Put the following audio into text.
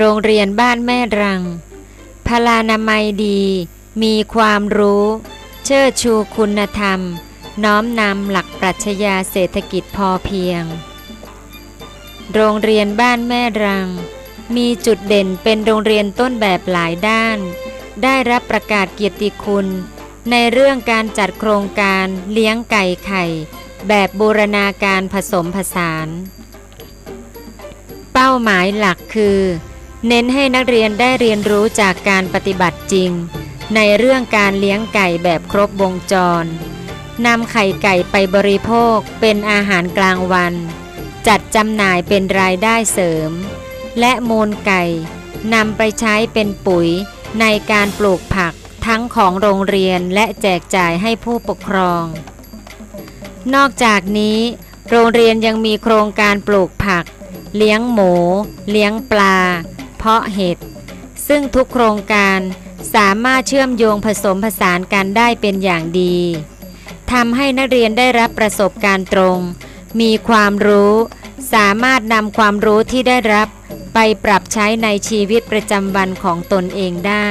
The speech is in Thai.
โรงเรียนบ้านแม่รัง พลานามัยดี มีความรู้ เชิดชูคุณธรรม น้อมนำหลักปรัชญาเศรษฐกิจพอเพียง โรงเรียนบ้านแม่รัง มีจุดเด่นเป็นโรงเรียนต้นแบบหลายด้าน ได้รับประกาศเกียรติคุณ ในเรื่องการจัดโครงการเลี้ยงไก่ไข่ แบบบูรณาการผสมผสานเป้าหมายหลักคือ เน้นให้นักเรียนได้เรียนรู้จากการปฏิบัติจริง ในเรื่องการเลี้ยงไก่แบบครบวงจรนำไข่ไก่ไปบริโภคเป็นอาหารกลางวัน จัดจำหน่ายเป็นรายได้เสริม และมูลไก่นำไปใช้เป็นปุ๋ยในการปลูกผักทั้งของโรงเรียนและแจกจ่ายให้ผู้ปกครอง นอกจากนี้ โรงเรียนยังมีโครงการปลูกผัก เลี้ยงหมู เลี้ยงปลา เพาะเห็ด ซึ่งทุกโครงการสามารถเชื่อมโยงผสมผสานกันได้เป็นอย่างดีทำให้นักเรียนได้รับประสบการณ์ตรง มีความรู้ สามารถนำความรู้ที่ได้รับไปปรับใช้ในชีวิตประจำวันของตนเองได้